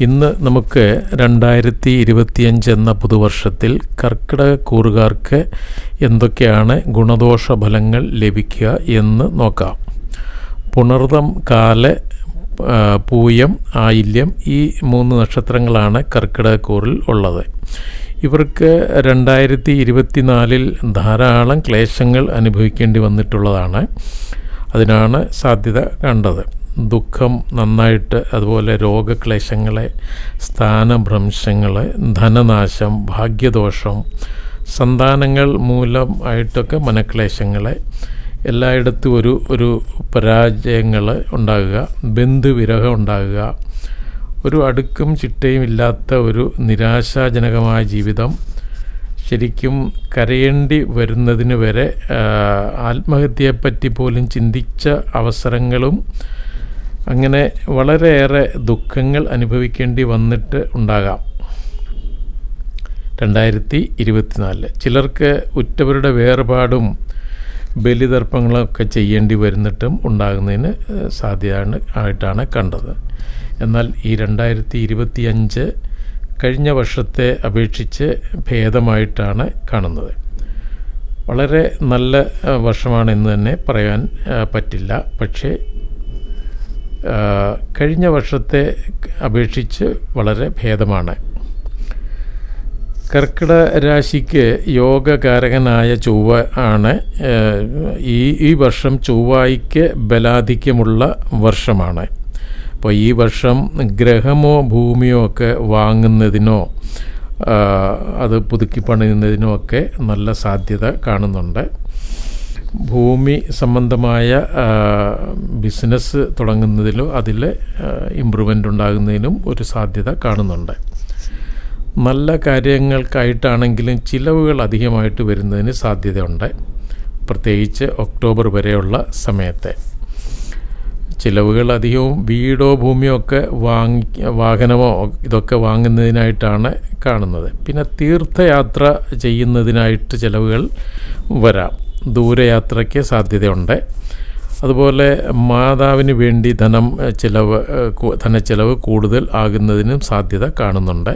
ഇന്ന് നമുക്ക് രണ്ടായിരത്തി ഇരുപത്തിയഞ്ച് എന്ന പുതുവർഷത്തിൽ കർക്കിടക കൂറുകാർക്ക് എന്തൊക്കെയാണ് ഗുണദോഷ ഫലങ്ങൾ ലഭിക്കുക എന്ന് നോക്കാം. പുണർതം കാല പൂയം ആയില്യം ഈ മൂന്ന് നക്ഷത്രങ്ങളാണ് കർക്കിടകക്കൂറിൽ ഉള്ളത്. ഇവർക്ക് രണ്ടായിരത്തി ഇരുപത്തിനാലിൽ ധാരാളം ക്ലേശങ്ങൾ അനുഭവിക്കേണ്ടി വന്നിട്ടുള്ളതാണ്. അതിനാണ് സാധ്യത കണ്ടത്. ദുഃഖം നന്നായിട്ട് അതുപോലെ രോഗക്ലേശങ്ങളെ സ്ഥാനഭ്രംശങ്ങൾ ധനനാശം ഭാഗ്യദോഷം സന്താനങ്ങൾ മൂലം ആയിട്ടൊക്കെ മനക്ലേശങ്ങളെ എല്ലായിടത്തും ഒരു ഒരു പരാജയങ്ങൾ ഉണ്ടാകുക ബന്ധുവിരഹം ഉണ്ടാകുക ഒരു അടുക്കും ചിട്ടയും ഇല്ലാത്ത ഒരു നിരാശാജനകമായ ജീവിതം ശരിക്കും കരയേണ്ടി വരുന്നതിന് വരെ ആത്മഹത്യയെപ്പറ്റി പോലും ചിന്തിച്ച അവസരങ്ങളും അങ്ങനെ വളരെയേറെ ദുഃഖങ്ങൾ അനുഭവിക്കേണ്ടി വന്നിട്ട് ഉണ്ടാകാം. രണ്ടായിരത്തി ഇരുപത്തിനാലിൽ ചിലർക്ക് ഉറ്റവരുടെ വേർപാടും ബലിതർപ്പങ്ങളൊക്കെ ചെയ്യേണ്ടി വരുന്നിട്ടും ഉണ്ടാകുന്നതിന് സാധ്യത ആയിട്ടാണ് കണ്ടത്. എന്നാൽ ഈ രണ്ടായിരത്തി ഇരുപത്തി അഞ്ച് കഴിഞ്ഞ വർഷത്തെ അപേക്ഷിച്ച് ഭേദമായിട്ടാണ് കാണുന്നത്. വളരെ നല്ല വർഷമാണ് വർഷമാണെന്ന് തന്നെ പറയാൻ പറ്റില്ല. പക്ഷേ കഴിഞ്ഞ വർഷത്തെ അപേക്ഷിച്ച് വളരെ ഭേദമാണ്. കർക്കിട രാശിക്ക് യോഗകാരകനായ ചൊവ്വ ആണ് ഈ ഈ വർഷം ചൊവ്വായിക്ക് ബലാധിക്യമുള്ള വർഷമാണ്. അപ്പോൾ ഈ വർഷം ഗ്രഹമോ ഭൂമിയോ ഒക്കെ വാങ്ങുന്നതിനോ അത് പുതുക്കി പണിയുന്നതിനോ ഒക്കെ നല്ല സാധ്യത കാണുന്നുണ്ട്. ഭൂമി സംബന്ധമായ ബിസിനസ് തുടങ്ങുന്നതിലും അതിൽ ഇമ്പ്രൂവ്മെന്റ് ഉണ്ടാകുന്നതിനും ഒരു സാധ്യത കാണുന്നുണ്ട്. നല്ല കാര്യങ്ങൾക്കായിട്ടാണെങ്കിലും ചിലവുകൾ അധികമായിട്ട് വരുന്നതിന് സാധ്യതയുണ്ട്. പ്രത്യേകിച്ച് ഒക്ടോബർ വരെയുള്ള സമയത്തെ. ചിലവുകൾ അധികവും വീടോ ഭൂമിയോ ഒക്കെ വാങ്ങി വാഹനമോ ഇതൊക്കെ വാങ്ങുന്നതിനായിട്ടാണ് കാണുന്നത്. പിന്നെ തീർത്ഥയാത്ര ചെയ്യുന്നതിനായിട്ട് ചിലവുകൾ വരാം. ദൂരയാത്രയ്ക്ക് സാധ്യതയുണ്ട്. അതുപോലെ മാതാവിന് വേണ്ടി ധനം ചിലവ് ധനച്ചെലവ് കൂടുതൽ ആകുന്നതിനും സാധ്യത കാണുന്നുണ്ട്.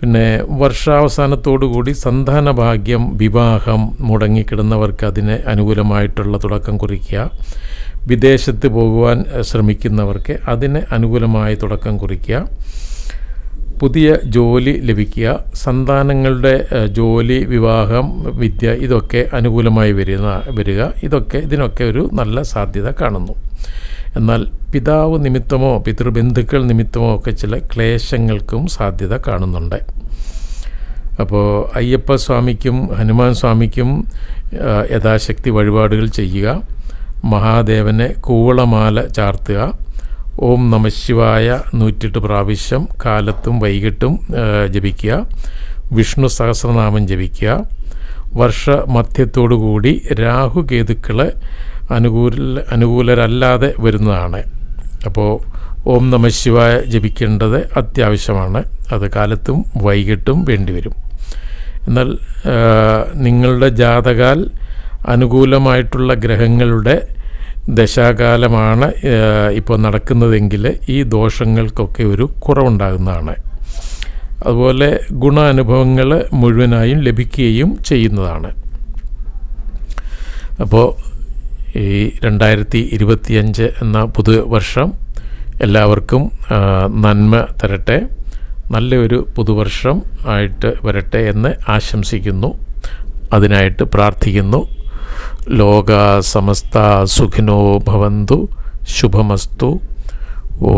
പിന്നെ വർഷാവസാനത്തോടു കൂടി സന്താന ഭാഗ്യം വിവാഹം മുടങ്ങിക്കിടന്നവർക്ക് അതിന് അനുകൂലമായിട്ടുള്ള തുടക്കം കുറിക്കുക. വിദേശത്ത് പോകുവാൻ ശ്രമിക്കുന്നവർക്ക് അതിന് അനുകൂലമായ തുടക്കം കുറിക്കുക. പുതിയ ജോലി ലഭിക്കുക സന്താനങ്ങളുടെ ജോലി വിവാഹം വിദ്യ ഇതൊക്കെ അനുകൂലമായി വരുന്ന വരിക ഇതൊക്കെ ഇതിനൊക്കെ ഒരു നല്ല സാധ്യത കാണുന്നു. എന്നാൽ പിതാവ് നിമിത്തമോ പിതൃബന്ധുക്കൾ നിമിത്തമോ ഒക്കെ ചില ക്ലേശങ്ങൾക്കും സാധ്യത കാണുന്നുണ്ട്. അപ്പോൾ അയ്യപ്പ സ്വാമിക്കും ഹനുമാൻ സ്വാമിക്കും യഥാശക്തി വഴിപാടുകൾ ചെയ്യുക മഹാദേവനെ കൂവളമാല ചാർത്തുക ഓം നമശിവായ നൂറ്റെട്ട് പ്രാവശ്യം കാലത്തും വൈകിട്ടും ജപിക്കുക. വിഷ്ണു സഹസ്രനാമം ജപിക്കുക. വർഷ മധ്യത്തോടുകൂടി രാഹുകേതുക്കളെ അനുകൂല അനുകൂലരല്ലാതെ വരുന്നതാണ്. അപ്പോൾ ഓം നമശിവായ ജപിക്കേണ്ടത് അത്യാവശ്യമാണ്. അത് കാലത്തും വൈകിട്ടും വേണ്ടിവരും എന്നാൽ നിങ്ങളുടെ ജാതകാൽ അനുകൂലമായിട്ടുള്ള ഗ്രഹങ്ങളുടെ ദശാകാലമാണ് ഇപ്പോൾ നടക്കുന്നതെങ്കിൽ ഈ ദോഷങ്ങൾക്കൊക്കെ ഒരു കുറവുണ്ടാകുന്നതാണ്. അതുപോലെ ഗുണാനുഭവങ്ങൾ മുഴുവനായും ലഭിക്കുകയും ചെയ്യുന്നതാണ്. അപ്പോൾ ഈ രണ്ടായിരത്തി ഇരുപത്തിയഞ്ച് എന്ന പുതുവർഷം എല്ലാവർക്കും നന്മ തരട്ടെ. നല്ലൊരു പുതുവർഷം ആയിട്ട് വരട്ടെ എന്ന് ആശംസിക്കുന്നു. അതിനായിട്ട് പ്രാർത്ഥിക്കുന്നു. లోగా సమస్త సుఖినో భవంతు శుభమస్తు. ఓ